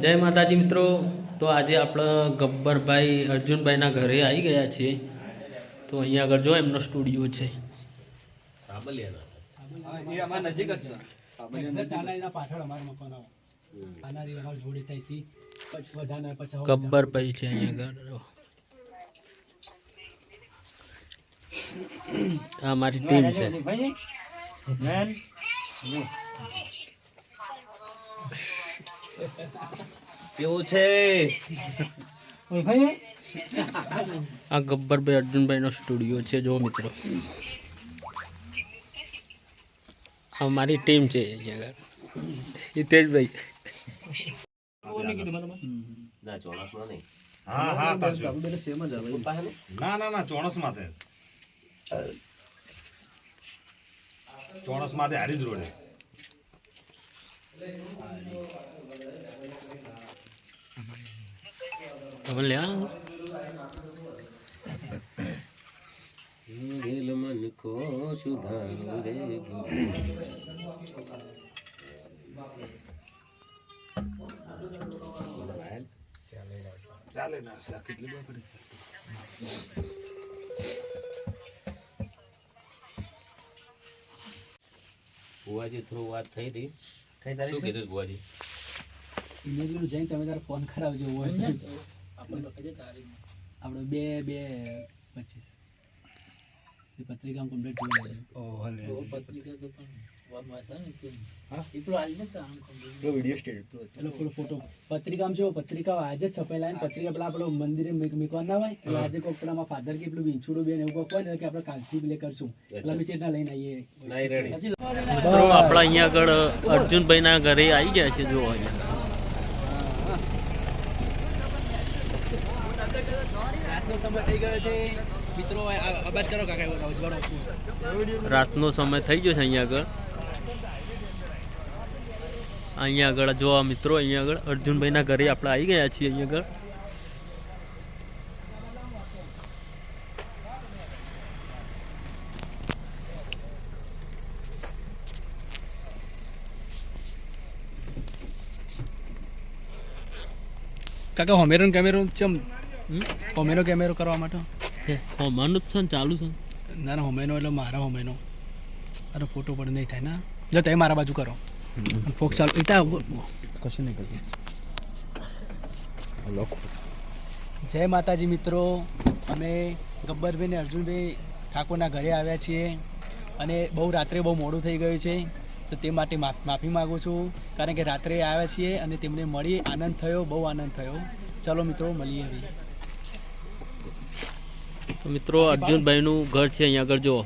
જય માતાજી મિત્રો. તો આજે આપણે ગબ્બરભાઈ, અર્જુનભાઈના ઘરે આવી ગયા છીએ. તો અહીંયા આગળ જો એમનો સ્ટુડિયો છે. ગબ્બરભાઈ છે અહીંયા આગળ. આ મારી ટીમ છે. કેવું છે? આ ગબ્બરભાઈ અર્જુનભાઈનો સ્ટુડિયો છે જો મિત્રો. આ મારી ટીમ છે હિતેશભાઈ. હા હા ના? ના ના ચોણસ માટે હારી જ રોડે. તમે લેવાના ચાલે ના કેટલી કરી? બુવાજી થ્રુ વાત થઈ હતી. કઈ શું તારીખ છે? કીધું બુવાજી મેં કીધું જઈને તમે તારે ફોન કરાવજો હોય આપણે બે બે પચીસ. એ પત્રિકા કમ્પ્લીટ થઈ લેજો ઓ હલે પેલો પેલો ફોટો. પત્રિકા આજે ને. પત્રિકા પેલા મંદિરે મૂકવાના ના હોય એટલે આજે પેલા ફાધર કે પેલું વિંછુડું બેન એવું હોય ને કે આપણે કાલથી પેલે કરશું. એટલે અમે ચેટના લઈને આવીએ? આપણા અહીંયા આગળ અર્જુનભાઈના ઘરે આવી ગયા છે જો અહીંયા. રાતનો સમય થઈ ગયો છે. મિત્રો અભ્યાસ કરો કાકા રાતનો સમય થઈ ગયો છે અહીંયા આગળ. અહીંયા આગળ જો મિત્રો અહીંયા આગળ અર્જુનભાઈના ઘરે આપણે આવી ગયા છીએ અહીંયા આગળ. કાકા હોમેરો કેમેરો ચમ? હોમેનો કેમેરો કરવા માટે? હોમાનું જ છે ને ચાલુ છે ના? ના હોમેનો એટલે મારા હોમેનો. અરે ફોટો પણ નહીં થાય ના. જો તમે મારા બાજુ કરો. ફોક ચાલુ. ઇતા કશું નહીં કરતું જય માતાજી મિત્રો. અમે ગબ્બરભાઈ ને અર્જુનભાઈ ઠાકોરના ઘરે આવ્યા છીએ. અને બહુ રાત્રે બહુ મોડું થઈ ગયું છે. તો તે માટે માફ- માફી માગું છું. કારણ કે રાત્રે આવ્યા છીએ અને તેમને મળી આનંદ થયો બહુ આનંદ થયો. ચલો મિત્રો મળીએ હવે. મિત્રો અર્જુનભાઈનું ઘર છે અહીંયા આગળ જુઓ.